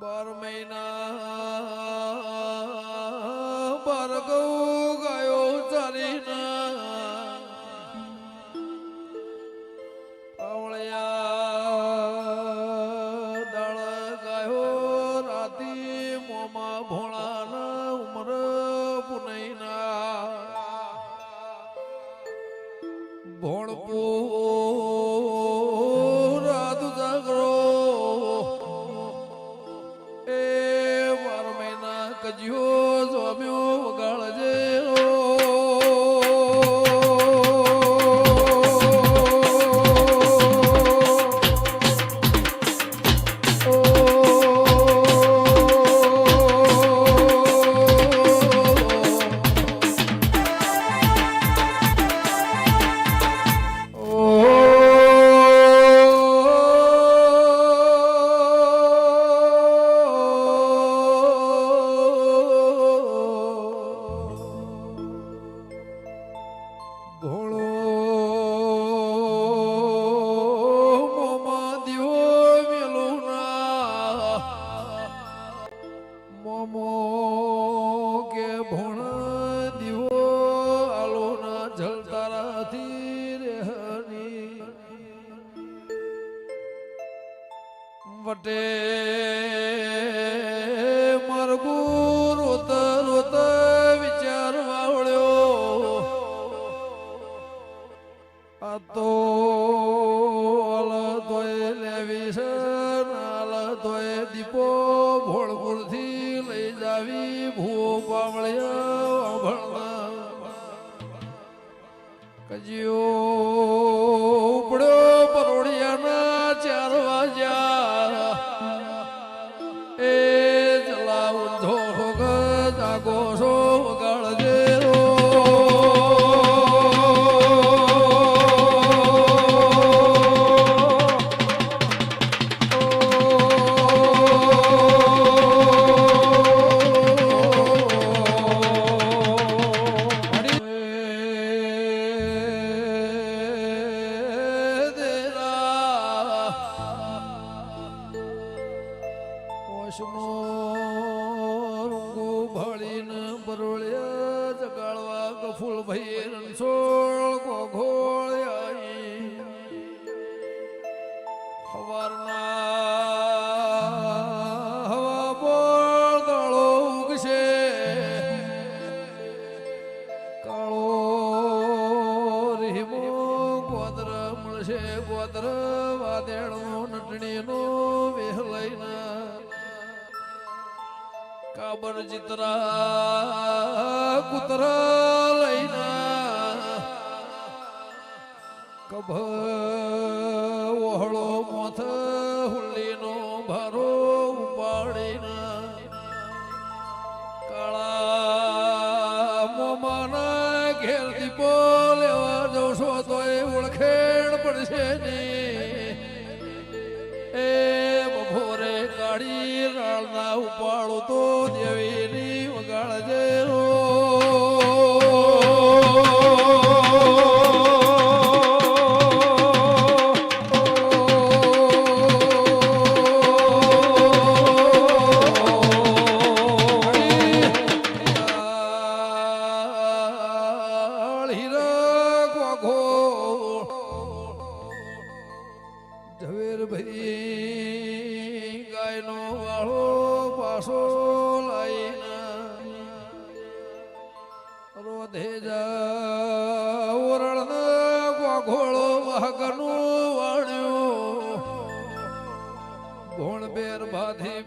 બાર મહિના placa. લઈ જાવી ભૂ પાવળિયા ભણવા કજિયો ઉપડ્યો પરોડિયાના ચાર વાજ્યા એ ચલાવ ધોગ જાગો છો. ફૂલ ભાઈ રણછોડ ગોઘોળિયાઈ. હવારના હવા બોળ દાળો ઉગશે. કાળો રીમો ગોદર મળશે. ગોદર વાદેણો નટણીનો કાબર જીતરા કુતરા લઈને કભ રાળના તો દેવીની વગાડજે રો. રોધે જા ઓરણ વાઘનું વણ્યું. ભોણ બેર બાધી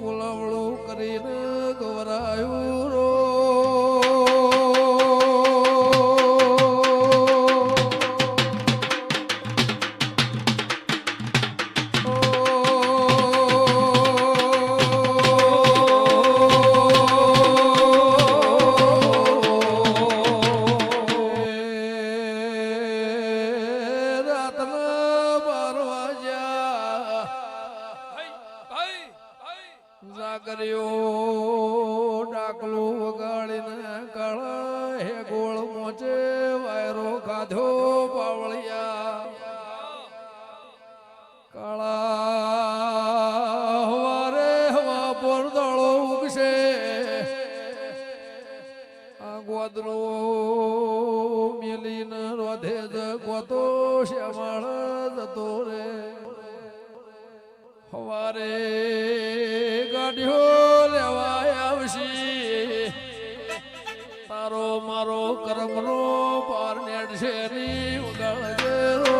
કુલવળું કરીને ગવરાયું રો. કર્યો ડાકલો વગાડીને કળ હે ગોળ મોચે વાયરો ખાધો પાવળિયા. કળા હવારે હવા પર દળો ઉગશે. આ ગોદરો મેલીને રોધે જ ગોતો શ્યામાળ ગાડીઓ લેવાય આવશે તારો મારો કર્મનો પાર નેડશે ની ઉગાડજે રો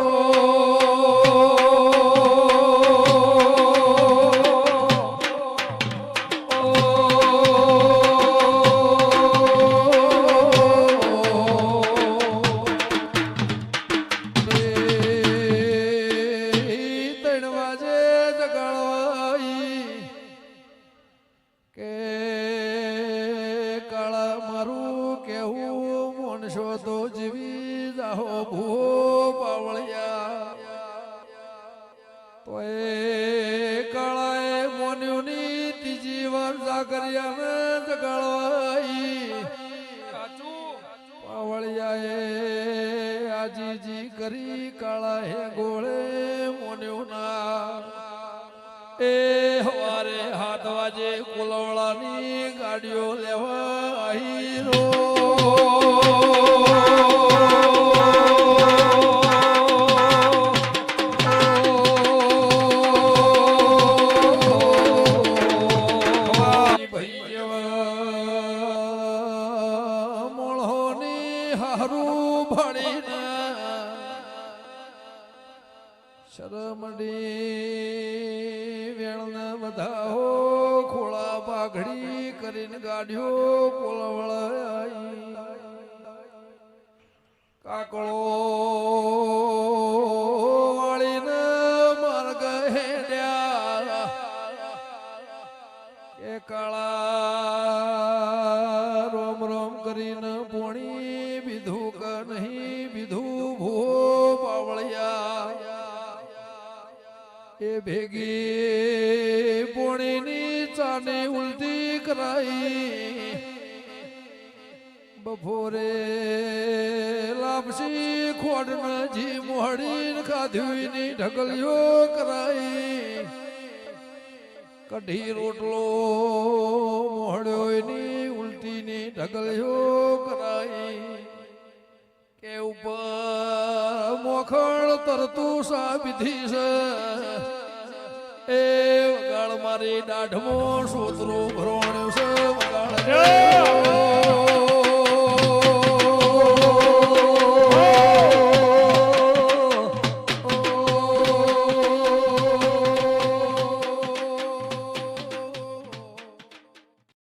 કે કાળા મારું કેવું મોનશો તો જીવી જાહો ભૂ પાવળિયા. તો એ કાળાએ મોન્યુની ત્રીજી વાર જાગરિયાને જગાડવાઈ. પાવળિયાએ આજીજી કરી કાળા હે ગોળે મોન્યો ના એ હવારે હાથ વાજે કુલવળાની ગાડીઓ લેવા આઈ રો મોળોની બધા વધાવો ખોળા પાઘડી કરીને ગાડીઓ કોલવળાઈ કાકળો વાળીને માર્ગ હેડ્યા. એ કાળા રોમ રોમ કરીને ભેગી પોણીની ચાની ઉલટી કરાઈ. બપોરે લાપસી ખોડ જી મોહડીને ખાધવીની ઢગલીઓ કરાઈ. કઢી રોટલો મોડ્યો એની ઉલટીની ઢગલીઓ કરાઈ. કે ઉપર મોખણ તરતું સાબિધી છે. એ વગાડ મારી દાઢમો સોતરું ભરોણ્યું છે.